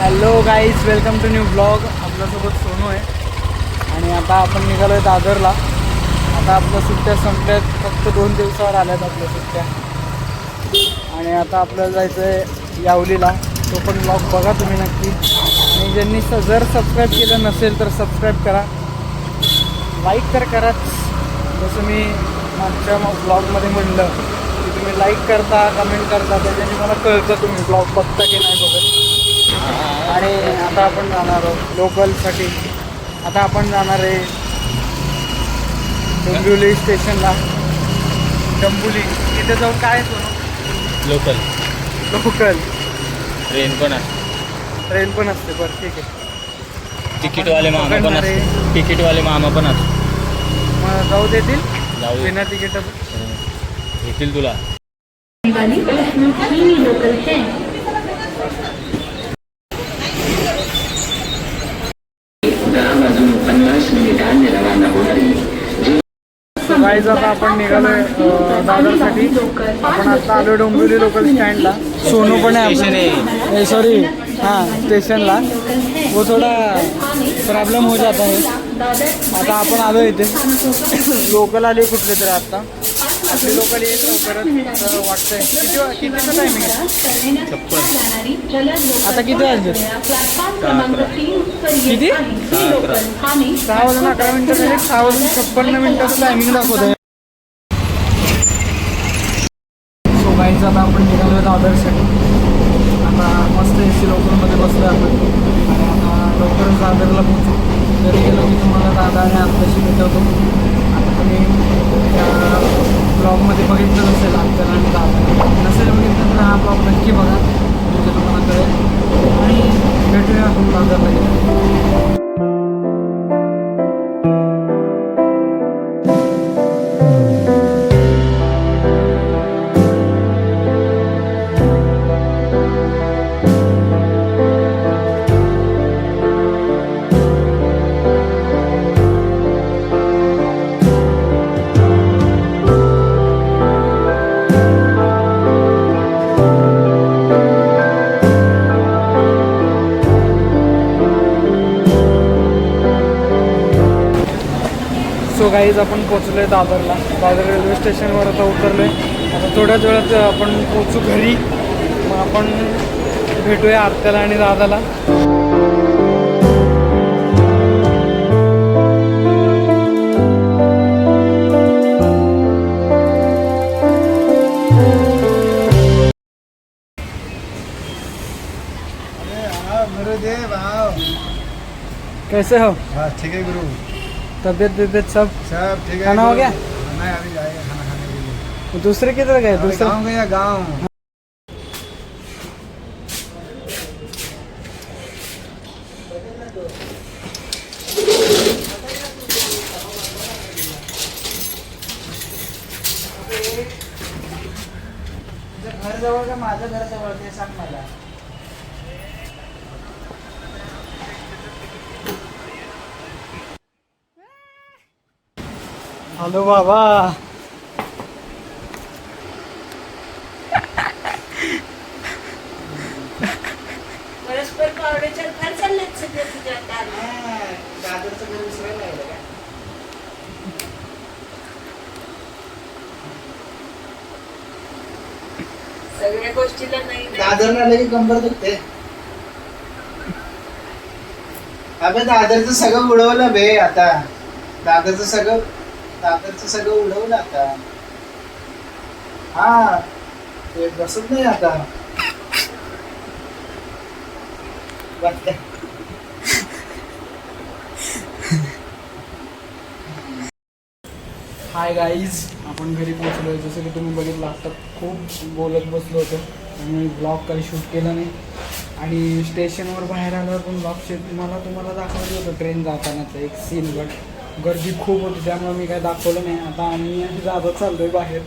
Hello guys welcome to new vlog आपल्यासोबत सोनू आहे. आणि आता आपण निघालो आहे दादरला. आता आपल्या सुट्ट्या संपल्यात. फक्त दोन दिवसावर आल्यात आपल्या सुट्ट्या. आणि आता आपल्याला जायचं आहे यावलीला. तो पण ब्लॉग बघा तुम्ही नक्की. आणि ज्यांनी स जर सबस्क्राईब केलं नसेल तर सबस्क्राईब करा. लाईक तर कराच. जसं मी मागच्या ब्लॉगमध्ये म्हणलं की तुम्ही लाईक करता कमेंट करता त्याच्याने मला कळतं तुम्ही ब्लॉग बघता की नाही बघत. आणि आता आपण जाणार आहोत लोकलसाठी. आता आपण जाणार आहे डोंबिवली स्टेशनला. डंबुली तिथे जाऊन काय सोनू लोकल. लोकल. ट्रेन पण आहे. ट्रेन पण असते बरं ठीक आहे. तिकीटवाले मामा पण. असतात तिकीटवाले मामा पण असतात मग जाऊ देतील? जाऊ दे. बिना तिकीट येतील तुला. वाली ही है गाईज आता आपण निघालोय दादरसाठी. आपण आता आलो डोंबिवली लोकल स्टँडला सोनू पण आहे सॉरी हां स्टेशनला. वो थोडा प्रॉब्लेम हो जाता है आता आपण आलो इथे. लोकल आली कुठले तरी आत्ता आपली लोकल येत लवकरच तर वाटतंय. किती वा- कितीचं टायमिंग आहे? आता किती वाजले? किती? सहा वाजून अकरा मिनिटं सहा वाजून छप्पन्न मिनिटाचं टायमिंग दाखवत आहे सो गाईज आता आपण निघालो दादरसाठी. आता मस्त ए सी लोकलमध्ये बसलो आपण. आणि आता लवकरच दादरला पोहोचू. घरी गेलो की तुम्हाला दादा आणि आत्ताशी भेटवतो. आता तुम्ही ब्लॉगमध्ये बघितलं नसेल आत्याला आणि नसेल बघितलं तर हा ब्लॉग नक्की बघा. म्हणजे तुम्हाला कळेल आणि भेटूया आपण दादरला सो गाईज आपण पोचलो आहे दादरला. दादर रेल्वे स्टेशनवर आता उतरलो आहे आता थोड्याच वेळात आपण पोचू घरी. मग आपण भेटूया आत्याला आणि दादाला. कैसे हो? हाँ ठीक है गुरु. तबीयत तबीयत सब सब ठीक है। खाना हो गया? नहीं अभी जाएगा खाना खाने के लिए। दूसरे किधर गए दूसरे? गाँव गया गाँव। घर जवळ का माझं घर जवळ ते सांग मला. हॅलो बाबा. परस्पर तुझ्या आता दादरचं घर विसरायला लागलं का? सगळ्या गोष्टीला नाही नाही. दादरला लगे कंबर दुखते अबे दादरचं सगळं उडवलं बे आता. दादरचं सगळं दादरचं सगळं उडवलं आता. हा ते बसत नाही आता. हाय गाईज आपण घरी पोहोचलो आहे जसं की तुम्ही बघितलं आता खूप बोलत बसलो होतो. आणि ब्लॉग काही शूट केला नाही. आणि स्टेशनवर बाहेर आल्यावर पण ब्लॉग शूट मला तुम्हाला दाखवलं होतं ट्रेन जातानाचं एक सीन बट गर्दी खूप होती त्यामुळे मी काय दाखवलं नाही. आता आम्ही जादा चाललो आहे बाहेर.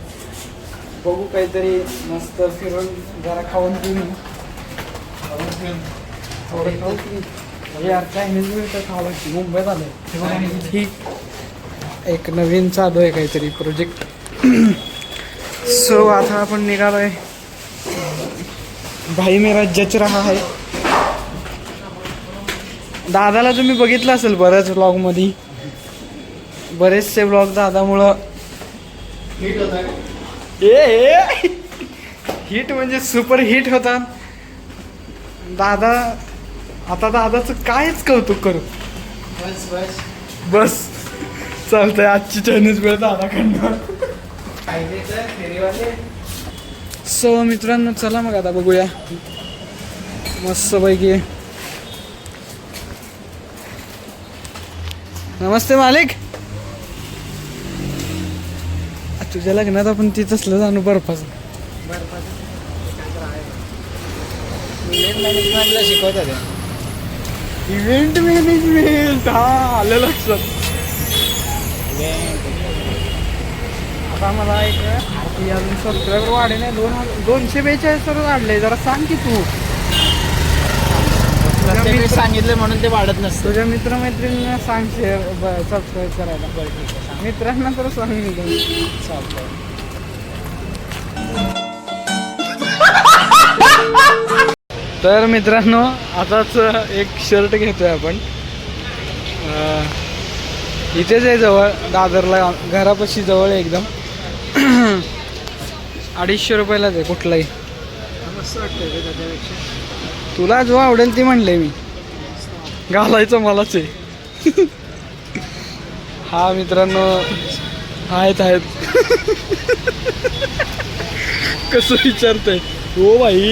बघू काहीतरी मस्त फिरून जरा खाऊन पिऊन. थोडं खाऊ की अरे यार चायनीज मिळतं खावं लागते. मुंबईत आलं ही एक नवीन चालू आहे काहीतरी प्रोजेक्ट सो आता आपण निघालोय. भाई मेरा जच रहा है दादाला तुम्ही बघितलं असेल बऱ्याच ब्लॉगमध्ये बरेचसे ब्लॉग दादामुळं? ए हिट म्हणजे सुपर हिट होता. दादा आता दादाचं कायच कौतुक करू? बस बस. बस. चालतंय आजची चायनीज वेळ दादाकडनं सो मित्रांनो चला मग आता बघूया. मस्त पैकी. नमस्ते मालिक. तुझ्या लग्नात आपण तिथंच जाणू बर्फाचं. मॅनेजमेंटला शिकवतात इव्हेंट मॅनेजमेंट हा आलं लक्षात. आता मला एक अजून सबस्क्रायबर वाढे नाही. दोन हजार- दोनशे बेचाळीस तर वाढले. जरा सांग की तू. प्रत्येक सांगितलं म्हणून ते वाढत नसतं. तुझ्या मित्रमैत्रिणींना सांग शेअर सबस्क्राईब करायला. मित्रांना तर सांग. तर मित्रांनो आताच एक शर्ट घेतोय आपण. अं, इथेच आहे जवळ दादरला घरापाशी जवळ आहे एकदम. अडीचशे रुपयालाच आहे कुठलाही. मस्त रे त्याच्यापेक्षा. तुला जो आवडेल ती म्हणले मी. घालायचं मलाच आहे. हा मित्रांनो आहेत आहेत. कसं विचारतंय? ओ भाई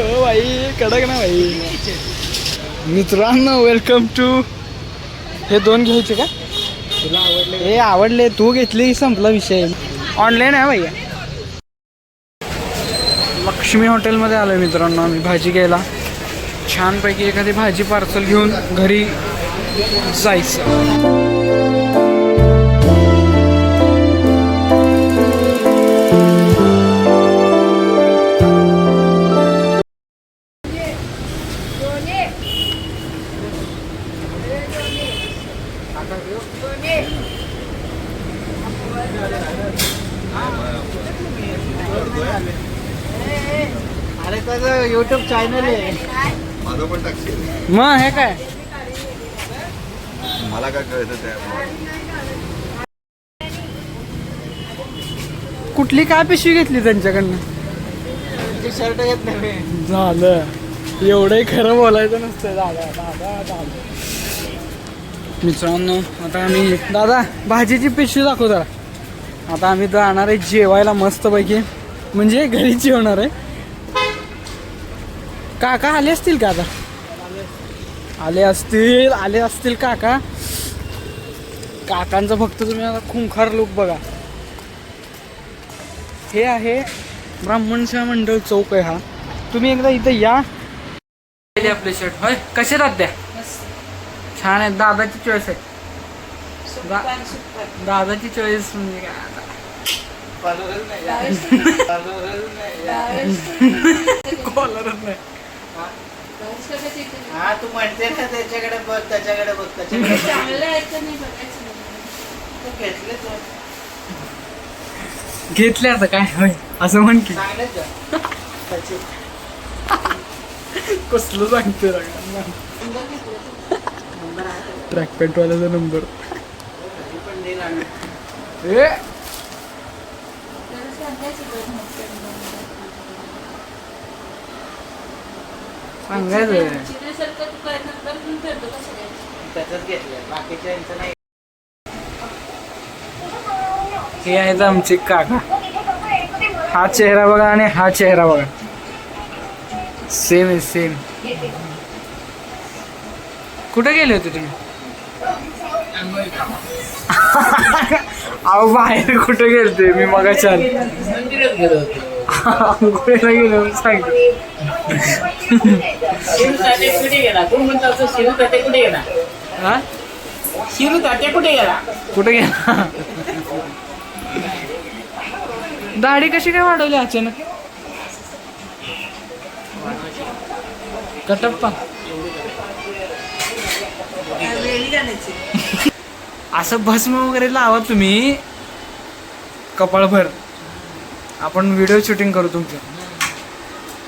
ओ भाई कडक ना भाई मित्रांनो वेलकम टू हे दोन घ्यायचे का? तुला आवडले हे आवडले तू घेतली की संपला विषय. ऑनलाईन आहे भैया. लक्ष्मी हॉटेलमध्ये आलोय मित्रांनो आम्ही भाजी घ्यायला. छानपैकी एखादी भाजी पार्सल घेऊन घरी जायचं. अरे त्याचं युट्यूब चॅनल आहे. माझं पण टाकशील? मग हे काय? मला काय कळतं त्या कुठली काय पिशवी घेतली त्यांच्याकडनं? शर्ट घेत नाही मी. झालं. एवढंही खरं बोलायचं नसतं. दादा दादा दादा मित्रांनो आता आम्ही दादा भाजीची पिशवी दाखव जरा. आता आम्ही जाणार आहे जेवायला मस्तपैकी. म्हणजे घरीच जेवणार आहे. काका आले असतील का आता? आले असतील आले असतील काका. काकांचा फक्त तुम्ही आता खुंखार लुक बघा. हे आहे ब्राह्मणसेवा मंडळ चौक आहे हा. तुम्ही एकदा इथं या. आपले शर्ट होय कसे राहत द्या छान आहे दादाची चॉईस आहे. दा- दादाची चॉईस म्हणजे काय आता. कॉलरच नाही. हा तू म्हणते ना त्याच्याकडे बघ त्याच्याकडे बघ त्याच्याकडे. चांगलं आहे का नाही बघायचं नाही. तू घेतले तू घेतले आता काय होय? असं म्हण की. कसलं सांगते ट्रॅक पॅन्टवाल्याचा नंबर. कधी पण देईल आणि ए त्याला सांगायचं बरं नंतर. सांगायचं चिडण्यासारखं तू काय नंतर घेऊन फिरतो का सगळ्यांचं? त्याच्यात घेतलंय. बाकीच्या यांचं नाही. हे आहेत आमचे काका. हा चेहरा बघा आणि हा चेहरा बघा. सेम आहे सेम कुठे गेले होते तुम्ही? अहो बाहेर कुठे गेलते? मी मग छान मंदिरात गेलो होतो. आंघोळीला गेलो म्हणून सांगितलं. कुठे गेला? म्हणतो असं शिरू तात्या कुठे गेला? हा? शिरू कुठे गेला? कुठे गेला? दाढी कशी काय वाढवली अचानक? कटप्पा. असं भस्म वगैरे लावा तुम्ही. कपाळभर. आपण व्हिडिओ शूटिंग करू तुमचं.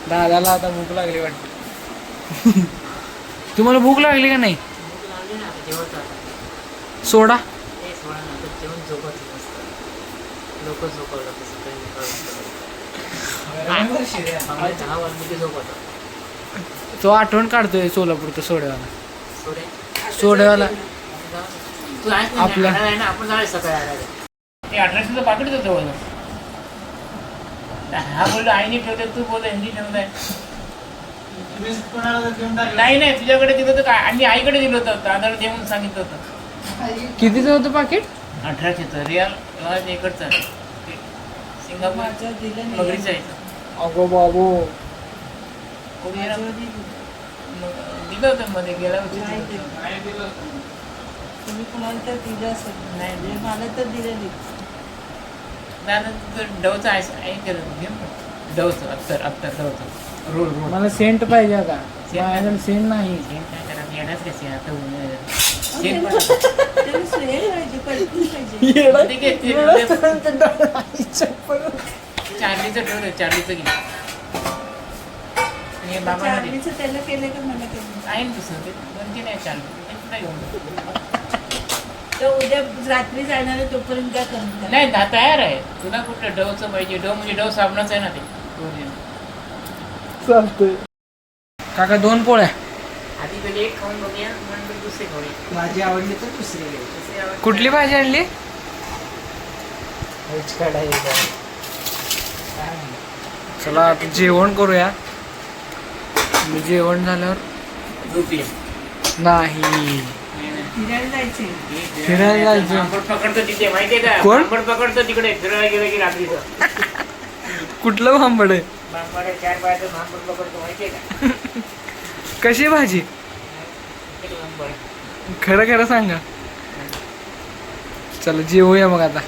दादाला आता भूक लागली वाटते. तुम्हाला भूक लागली का नाही? सोडा. तो आठवण काढतोय सोलापूरचा सोड्यावाला. सोडे. सोड्यावाला. ना आपण जाऊया सकाळी आणायला ते अठराशेचं पाकिट होतं जवळ हा बोललो आईने ठेवते तू बोल हिंदी ठेवताय देऊन. नाही नाही तुझ्याकडे दिलं होतं काय आणि आईकडे दिलं होतं दादाला दे म्हणून सांगितलं होतं. कितीचं होतं पाकिट? अठराशेचं रिअल इकडचं सिंगापूर माझं दिलं नाही. मगरीचं आहे. अगो बाबो. दिलं. होतं मध्ये गेल्या वर्षी. तुम्ही कुणाला तर दिलं असेल. नाही मला तर दिलं नाही. दादा डवचं आहे आहे केलं घे मग. डवचं अत्तर अत्तर डवचं रोल रोल मला सेंट पाहिजे आता. सेंट माझ्याकडे सेंट नाही. सेंट काय करा येण्याच कशी? आता ऊन सेंट. चार्लीचं ठेवलं चार्लीचं घे. बाबा चार्लीचं त्याला केलं का मला केलं? आहे ना दुसरं ते? दोन तीन आहे चार्ली. घेऊन. तर उद्या रात्री जाणार आहे तोपर्यंत काय करून द्या. नाही दा तयार आहे तुला कुठलं डवचं पाहिजे डव म्हणजे डव साबणाचं आहे ना ते दोन्ही. चालतंय काका दोन पोळ्या आधी पहिले एक खाऊन बघूया दुसरे खाऊया माझी आवडली तर दुसरी घे. दुसरी आवडते. कुठली भाजी आणली व्हेज कढाई आहे. चला आता जेवण करूया मी जेवण झाल्यावर झोपूया. नाही. फिरायला जायचे. फिरायला जायचं. पकडतो तिथे माहितीये का? कोण? आंबट पकडतो तिकडे फिरायला गेलं की रात्रीचं. कुठलं भांबड आहे? बांबडे चार पायाचं आंबट पकडतो माहितीये का? कशी भाजी. खरं खरं सांगा. चला जेवूया मग आता.